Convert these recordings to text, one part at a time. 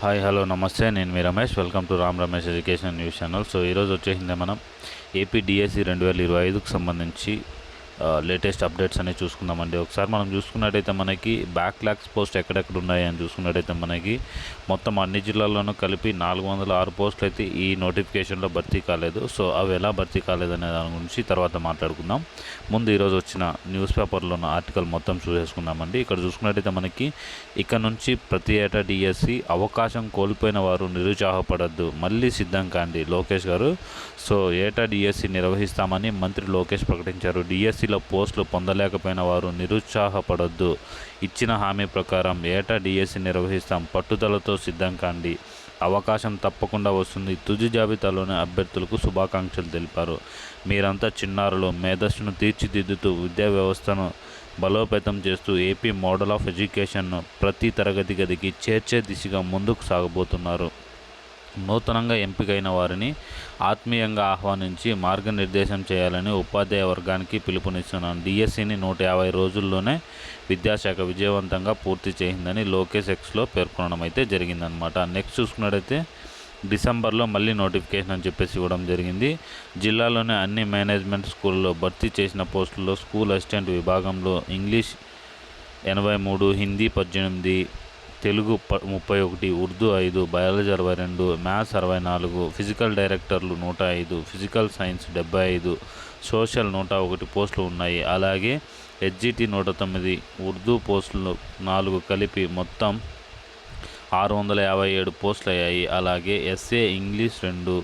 Hi hello నమస్తే. నేను మీ Ramesh. Welcome to Ram Ramesh education news channel so ఈరోజు వచ్చేసిందే మనం ఏపీ డిఎస్సి రెండు వేల ఇరవై ఐదుకు సంబంధించి లేటెస్ట్ అప్డేట్స్ అనేవి చూసుకుందామండి. ఒకసారి మనం చూసుకున్నట్టయితే మనకి బ్యాక్ ల్యాక్స్ పోస్ట్ ఎక్కడెక్కడ ఉన్నాయి అని చూసుకున్నట్టయితే మనకి మొత్తం అన్ని జిల్లాల్లోనూ కలిపి నాలుగు వందల ఆరు పోస్టులు అయితే ఈ నోటిఫికేషన్లో భర్తీ కాలేదు. సో అవి ఎలా భర్తీ కాలేదు అనే దాని గురించి తర్వాత మాట్లాడుకుందాం. ముందు ఈరోజు వచ్చిన న్యూస్ పేపర్లో ఉన్న ఆర్టికల్ మొత్తం చూసేసుకుందామండి. ఇక్కడ చూసుకున్నట్టయితే మనకి ఇక్కడ నుంచి ప్రతి ఏటా డిఎస్సి అవకాశం కోల్పోయిన వారు నిరుత్సాహపడద్దు మళ్ళీ సిద్ధం కాండి లోకేష్ గారు. సో ఏటా డిఎస్సి నిర్వహిస్తామని మంత్రి లోకేష్ ప్రకటించారు. డిఎస్సి డిఎస్సిలో పోస్టులు పొందలేకపోయిన వారు నిరుత్సాహపడొద్దు. ఇచ్చిన హామీ ప్రకారం ఏటా డిఎస్సి నిర్వహిస్తాం పట్టుదలతో సిద్ధం కాండి. అవకాశం తప్పకుండా వస్తుంది తుది జాబితాలోని అభ్యర్థులకు శుభాకాంక్షలు తెలిపారు. మీరంతా చిన్నారులు మేధస్సును తీర్చిదిద్దుతూ విద్యా వ్యవస్థను బలోపేతం చేస్తూ ఏపీ మోడల్ ఆఫ్ ఎడ్యుకేషన్ను ప్రతి తరగతి గదికి చేర్చే దిశగా ముందుకు సాగబోతున్నారు. నూతనంగా ఎంపికైన వారిని ఆత్మీయంగా ఆహ్వానించి మార్గనిర్దేశం చేయాలని ఉపాధ్యాయ వర్గానికి పిలుపునిస్తున్నాను. డిఎస్సిని నూట యాభై రోజుల్లోనే విద్యాశాఖ విజయవంతంగా పూర్తి చేసిందని లోకేష్ ఎక్స్లో పేర్కొనడం అయితే జరిగిందనమాట నెక్స్ట్ చూసుకున్నట్టయితే డిసెంబర్లో మళ్ళీ నోటిఫికేషన్ అని చెప్పేసి ఇవ్వడం జరిగింది. జిల్లాలోని అన్ని మేనేజ్మెంట్ స్కూల్లో భర్తీ చేసిన పోస్టుల్లో స్కూల్ అసిస్టెంట్ విభాగంలో ఇంగ్లీష్ ఎనభై మూడు హిందీ పద్దెనిమిది తెలుగు ప ముప్పై ఒకటి ఉర్దూ ఐదు బయాలజీ అరవై రెండు మ్యాథ్స్ అరవై నాలుగు ఫిజికల్ డైరెక్టర్లు నూట ఐదు ఫిజికల్ సైన్స్ డెబ్బై ఐదు సోషల్ నూట ఒకటి పోస్టులు ఉన్నాయి. అలాగే హెచ్జిటి నూట తొమ్మిది ఉర్దూ పోస్టులు నాలుగు కలిపి మొత్తం ఆరు వందల యాభై ఏడు పోస్టులు అయ్యాయి. అలాగే ఎస్ఏ ఇంగ్లీష్ రెండు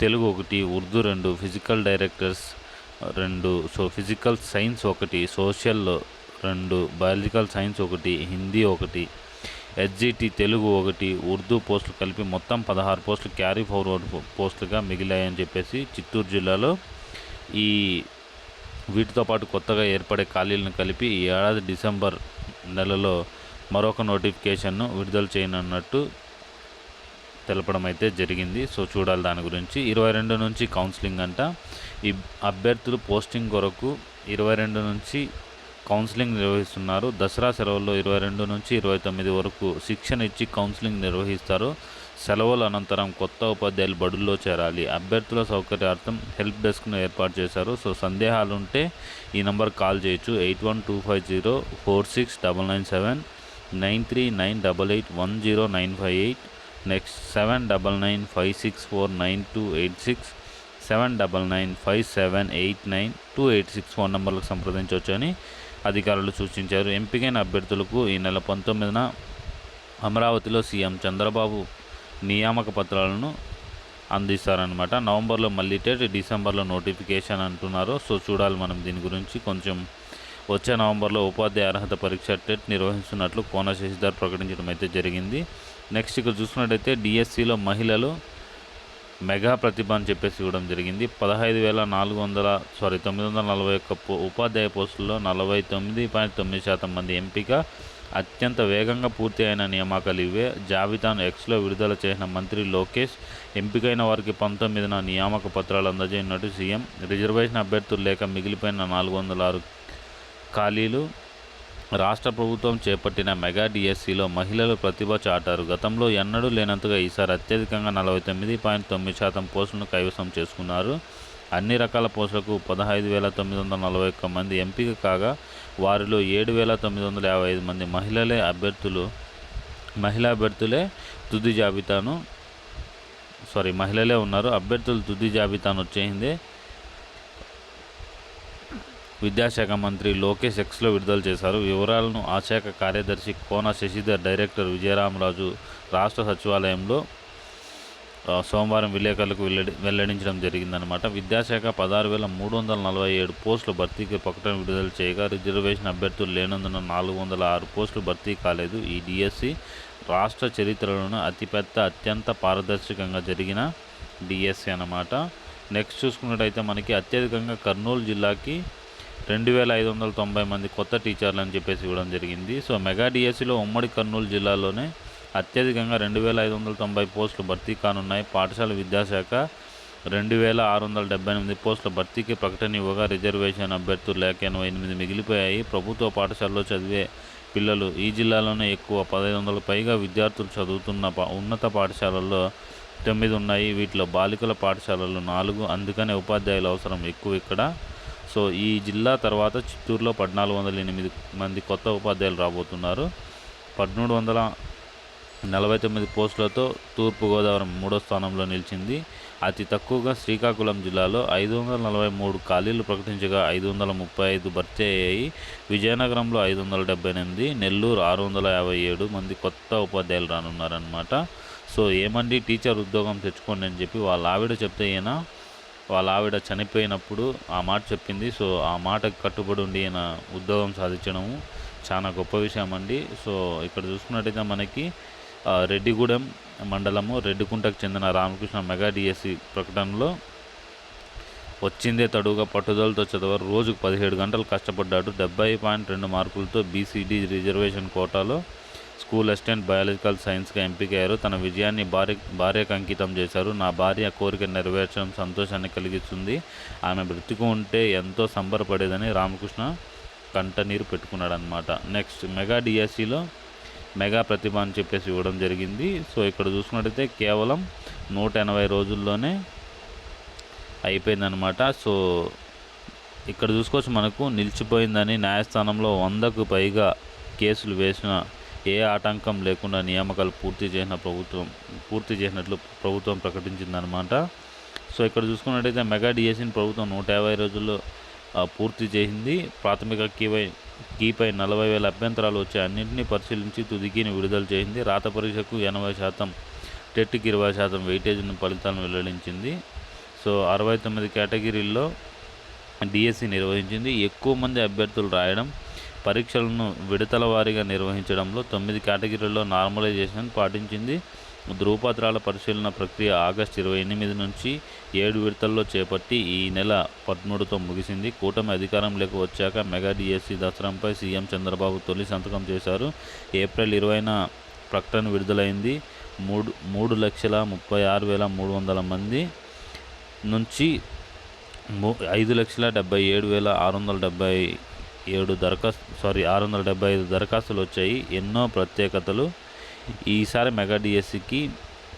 తెలుగు ఒకటి ఉర్దూ రెండు ఫిజికల్ డైరెక్టర్స్ రెండు సో ఫిజికల్ సైన్స్ ఒకటి సోషల్ రెండు బయాలజికల్ సైన్స్ ఒకటి హిందీ ఒకటి హెచ్జిటి తెలుగు ఒకటి ఉర్దూ పోస్టులు కలిపి మొత్తం పదహారు పోస్టులు క్యారీ ఫార్వర్డ్ పోస్టులుగా మిగిలాయని చెప్పేసి చిత్తూరు జిల్లాలో ఈ వీటితో పాటు కొత్తగా ఏర్పడే ఖాళీలను కలిపి ఈ ఏడాది డిసెంబర్ నెలలో మరొక నోటిఫికేషన్ను విడుదల చేయనున్నట్టు తెలపడం అయితే జరిగింది. సో చూడాలి దాని గురించి. ఇరవై రెండు నుంచి కౌన్సిలింగ్ అంట. ఈ అభ్యర్థులు పోస్టింగ్ కొరకు ఇరవై రెండు నుంచి కౌన్సిలింగ్ నిర్వహిస్తున్నారు. దసరా సెలవుల్లో ఇరవై రెండు నుంచి ఇరవై తొమ్మిది వరకు శిక్షణ ఇచ్చి కౌన్సిలింగ్ నిర్వహిస్తారు. సెలవుల అనంతరం కొత్త ఉపాధ్యాయులు బడుల్లో చేరాలి. అభ్యర్థుల సౌకర్యార్థం హెల్ప్ డెస్క్ను ఏర్పాటు చేశారు. సో సందేహాలు ఉంటే ఈ నంబర్ కాల్ చేయొచ్చు. Eight one two five zero four six double nine seven nine three nine double eight one zero nine five eight next seven double nine five six four nine two eight six seven double nine five seven eight nine two eight six phone నెంబర్లకు సంప్రదించవచ్చు అని అధికారులు సూచించారు. ఎంపికైన అభ్యర్థులకు ఈ నెల పంతొమ్మిదిన అమరావతిలో సీఎం చంద్రబాబు నియామక పత్రాలను అందిస్తారనమాట నవంబర్లో మళ్ళీ టెట్ డిసెంబర్లో నోటిఫికేషన్ అంటున్నారు. సో చూడాలి మనం దీని గురించి. కొంచెం వచ్చే నవంబర్లో ఉపాధ్యాయ అర్హత పరీక్ష టెట్ నిర్వహిస్తున్నట్లు కోన శశిధర్ ప్రకటించడం అయితే జరిగింది. నెక్స్ట్ ఇక్కడ చూసుకున్నట్టయితే డిఎస్సిలో మహిళలు మెగా ప్రతిభ అని చెప్పేసి ఇవ్వడం జరిగింది. పదహైదు వేల నాలుగు వందల సారీ తొమ్మిది వందల నలభై ఒక్క ఉపాధ్యాయ పోస్టుల్లో నలభై తొమ్మిది పాయింట్ తొమ్మిది శాతం మంది ఎంపిక. అత్యంత వేగంగా పూర్తి అయిన నియామకాలు ఇవే. జాబితాను ఎక్స్లో విడుదల చేసిన మంత్రి లోకేష్ ఎంపికైన వారికి పంతొమ్మిదిన నియామక పత్రాలు అందజేయనట్టు సీఎం. రిజర్వేషన్ అభ్యర్థులు లేక మిగిలిపోయిన నాలుగు వందల ఆరు ఖాళీలు రాష్ట్ర ప్రభుత్వం చేపట్టిన మెగా డిఎస్సిలో మహిళలు ప్రతిభ చాటారు. గతంలో ఎన్నడూ లేనంతగా ఈసారి అత్యధికంగా నలభై తొమ్మిది పాయింట్ తొమ్మిది శాతం పోస్టులను కైవసం చేసుకున్నారు. అన్ని రకాల పోస్టులకు పదహైదు వేల తొమ్మిది వందల నలభై ఒక్క మంది ఎంపిక కాగా వారిలో ఏడు వేల తొమ్మిది వందల యాభై ఐదు మంది మహిళలే అభ్యర్థులు మహిళా అభ్యర్థులే తుది జాబితాను సారీ మహిళలే ఉన్నారు. అభ్యర్థులు తుది జాబితాను వచ్చేసింది విద్యాశాఖ మంత్రి లోకేష్ ఎక్స్లో విడుదల చేశారు. వివరాలను ఆ శాఖ కార్యదర్శి కోన శశిధర్ డైరెక్టర్ విజయరామరాజు రాష్ట్ర సచివాలయంలో సోమవారం విలేకరులకు వెల్లడి వెల్లడించడం జరిగిందనమాట విద్యాశాఖ పదహారు వేల మూడు వందల నలభై ఏడు పోస్టుల భర్తీకి ప్రకటన విడుదల చేయగా రిజర్వేషన్ అభ్యర్థులు లేనందున నాలుగు వందల ఆరు పోస్టులు భర్తీ కాలేదు. ఈ డిఎస్సి రాష్ట్ర చరిత్రలోనే అతిపెద్ద అత్యంత పారదర్శకంగా జరిగిన డిఎస్సి అన్నమాట. నెక్స్ట్ చూసుకున్నట్టయితే మనకి అత్యధికంగా కర్నూలు జిల్లాకి రెండు వేల ఐదు వందల తొంభై మంది కొత్త టీచర్లు అని చెప్పేసి ఇవ్వడం జరిగింది. సో మెగా డిఎస్సిలో ఉమ్మడి కర్నూలు జిల్లాలోనే అత్యధికంగా రెండు వేల ఐదు వందల తొంభై పోస్టులు భర్తీ కానున్నాయి. పాఠశాల విద్యాశాఖ రెండు వేల ఆరు వందల డెబ్బై ఎనిమిది పోస్టుల భర్తీకి ప్రకటన ఇవ్వగా రిజర్వేషన్ అభ్యర్థులు లేక ఎనభై ఎనిమిది మిగిలిపోయాయి. ప్రభుత్వ పాఠశాలలో చదివే పిల్లలు ఈ జిల్లాలోనే ఎక్కువ. పదహైదు వందల పైగా విద్యార్థులు చదువుతున్న పా- ఉన్నత పాఠశాలల్లో తొమ్మిది ఉన్నాయి. వీటిలో బాలికల పాఠశాలలు నాలుగు. అందుకనే ఉపాధ్యాయుల అవసరం ఎక్కువ ఇక్కడ. సో ఈ జిల్లా తర్వాత చిత్తూరులో పద్నాలుగు వందల ఎనిమిది మంది కొత్త ఉపాధ్యాయులు రాబోతున్నారు. పదమూడు వందల నలభై తొమ్మిది పోస్టులతో తూర్పుగోదావరి మూడో స్థానంలో నిలిచింది. అతి తక్కువగా శ్రీకాకుళం జిల్లాలో ఐదు వందల నలభై మూడు ఖాళీలు ప్రకటించగా ఐదు వందల ముప్పై ఐదు భర్తీ అయ్యాయి. విజయనగరంలో ఐదు వందల డెబ్బై ఎనిమిది నెల్లూరు ఆరు వందల యాభై ఏడు మంది కొత్త ఉపాధ్యాయులు రానున్నారనమాట సో ఏమండి టీచర్ ఉద్యోగం తెచ్చుకోండి అని చెప్పి వాళ్ళ ఆవిడ చెప్తే ఈయన వాళ్ళ ఆవిడ చనిపోయినప్పుడు ఆ మాట చెప్పింది. సో ఆ మాటకు కట్టుబడి ఉండి ఈయన ఉద్యోగం సాధించడము చాలా గొప్ప విషయం అండి సో ఇక్కడ చూసుకున్నట్టయితే మనకి రెడ్డిగూడెం మండలము రెడ్డికుంటకు చెందిన రామకృష్ణ మెగా డిఎస్సి ప్రకటనలో వచ్చిందే తడుగా పట్టుదలతో చదవరు. రోజుకు పదిహేడు గంటలు కష్టపడ్డాడు. డెబ్బై పాయింట్ రెండు మార్కులతో బీసీడీ రిజర్వేషన్ కోటాలో స్కూల్ అసిస్టెంట్ బయాలజికల్ సైన్స్గా ఎంపికయ్యారు. తన విజయాన్ని భార్య భార్యకు అంకితం చేశారు. నా భార్య కోరిక నెరవేర్చడం సంతోషాన్ని కలిగిస్తుంది. ఆమె బ్రతికు ఉంటే ఎంతో సంబరపడేదని రామకృష్ణ కంటనీరు పెట్టుకున్నాడు అనమాట నెక్స్ట్ మెగా డిఎస్సిలో మెగా ప్రతిభ అని చెప్పేసి ఇవ్వడం జరిగింది. సో ఇక్కడ చూసుకున్నట్టయితే కేవలం నూట ఎనభై రోజుల్లోనే అయిపోయిందనమాట సో ఇక్కడ చూసుకోవచ్చు మనకు నిలిచిపోయిందని న్యాయస్థానంలో వందకు పైగా కేసులు వేసిన ఏ ఆటంకం లేకుండా నియామకాలు పూర్తి చేసిన ప్రభుత్వం పూర్తి చేసినట్లు ప్రభుత్వం ప్రకటించిందనమాట సో ఇక్కడ చూసుకున్నట్టయితే మెగా డిఎస్సిని ప్రభుత్వం నూట యాభై రోజుల్లో పూర్తి చేసింది. ప్రాథమిక కీపై కీపై నలభై వేల అభ్యంతరాలు వచ్చే అన్నింటినీ పరిశీలించి తుదికీని విడుదల చేసింది. రాత పరీక్షకు ఎనభై శాతం టెట్కి ఇరవై శాతం వెయిటేజ్ను ఫలితాలను వెల్లడించింది. సో అరవై తొమ్మిది కేటగిరీల్లో డిఎస్సి నిర్వహించింది. ఎక్కువ మంది అభ్యర్థులు రాయడం పరీక్షలను విడతల వారీగా నిర్వహించడంలో తొమ్మిది కేటగిరీల్లో నార్మలైజేషన్ పాటించింది. ధృవపత్రాల పరిశీలన ప్రక్రియ ఆగస్టు ఇరవై ఎనిమిది నుంచి ఏడు విడతల్లో చేపట్టి ఈ నెల పదమూడుతో ముగిసింది. కూటమి అధికారంలోకి వచ్చాక మెగా డిఎస్సి దసరంపై సీఎం చంద్రబాబు తొలి సంతకం చేశారు. ఏప్రిల్ ఇరవైన ప్రకటన విడుదలైంది. మూడు మూడు లక్షల ముప్పై ఆరు వేల మూడు వందల మంది నుంచి ఐదు లక్షల డెబ్బై ఏడు వేల ఆరు వందల డెబ్బై ఏడు దరఖాస్తు సారీ ఆరు వందల డెబ్బై ఐదు దరఖాస్తులు వచ్చాయి. ఎన్నో ప్రత్యేకతలు. ఈసారి మెగా డిఎస్సికి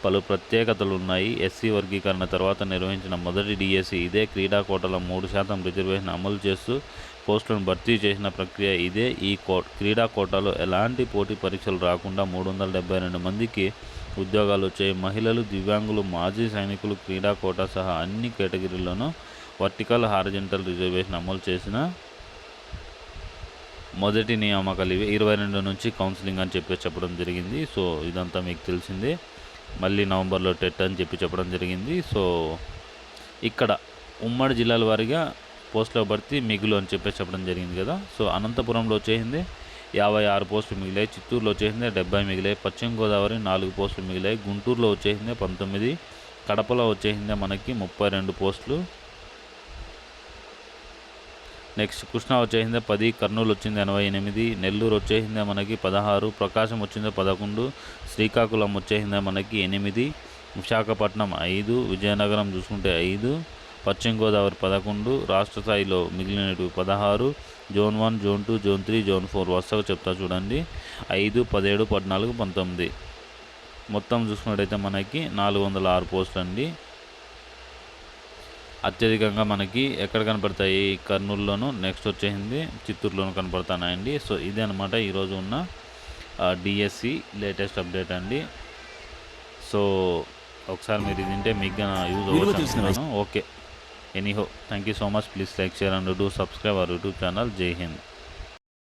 పలు ప్రత్యేకతలు ఉన్నాయి. ఎస్సీ వర్గీకరణ తర్వాత నిర్వహించిన మొదటి డిఎస్సి ఇదే. క్రీడా కోటలో మూడు శాతం రిజర్వేషన్ అమలు చేస్తూ పోస్టులను భర్తీ చేసిన ప్రక్రియ ఇదే. ఈ కో క్రీడా కోటాలో ఎలాంటి పోటీ పరీక్షలు రాకుండా మూడు వందల డెబ్బై రెండు మందికి ఉద్యోగాలు వచ్చాయి. మహిళలు దివ్యాంగులు మాజీ సైనికులు క్రీడా కోటా సహా అన్ని కేటగిరీల్లోనూ వర్టికల్ హారిజెంటల్ రిజర్వేషన్ అమలు చేసిన మొదటి నియామకాలు ఇవి. ఇరవై రెండు నుంచి కౌన్సిలింగ్ అని చెప్పి చెప్పడం జరిగింది. సో ఇదంతా మీకు తెలిసిందే. మళ్ళీ నవంబర్లో టెట్ అని చెప్పి చెప్పడం జరిగింది. సో ఇక్కడ ఉమ్మడి జిల్లాల వారీగా పోస్టుల భర్తీ మిగులు అని చెప్పి చెప్పడం జరిగింది కదా. సో అనంతపురంలో వచ్చేసింది యాభై ఆరు పోస్టులు మిగిలాయి చిత్తూరులో వచ్చేసింది డెబ్బై మిగిలాయి పశ్చిమ గోదావరి నాలుగు పోస్టులు మిగిలాయి గుంటూరులో వచ్చేసింది పంతొమ్మిది కడపలో వచ్చేసింది మనకి ముప్పై రెండు పోస్టులు. నెక్స్ట్ కృష్ణా వచ్చేసిందే పది కర్నూలు వచ్చింది ఎనభై ఎనిమిది నెల్లూరు వచ్చేసిందే మనకి పదహారు ప్రకాశం వచ్చిందే పదకొండు శ్రీకాకుళం వచ్చేసిందే మనకి ఎనిమిది విశాఖపట్నం ఐదు విజయనగరం చూసుకుంటే ఐదు పశ్చిమ గోదావరి పదకొండు రాష్ట్ర స్థాయిలో మిగిలినవి పదహారు zone one zone two zone three zone four వరుసగా చెప్తా చూడండి. ఐదు పదిహేడు పద్నాలుగు పంతొమ్మిది. మొత్తం చూసుకున్నట్టయితే మనకి నాలుగు వందల ఆరు పోస్టులు అండి అత్యధికంగా మనకి ఎక్కడ కనపడతాయి? కర్నూలులోను నెక్స్ట్ వచ్చేసింది చిత్తూరులోను కనపడుతున్నాయండి. సో ఇదే అనమాట ఈరోజు ఉన్న డిఎస్సి లేటెస్ట్ అప్డేట్ అండి. సో ఒకసారి మీరు ఇది వింటే మీకు యూజ్ అవ్వచ్చు అనుకుంటున్నాను. Okay. Anyhow thank you so much. Please like share and do subscribe our YouTube channel. జై హింద్.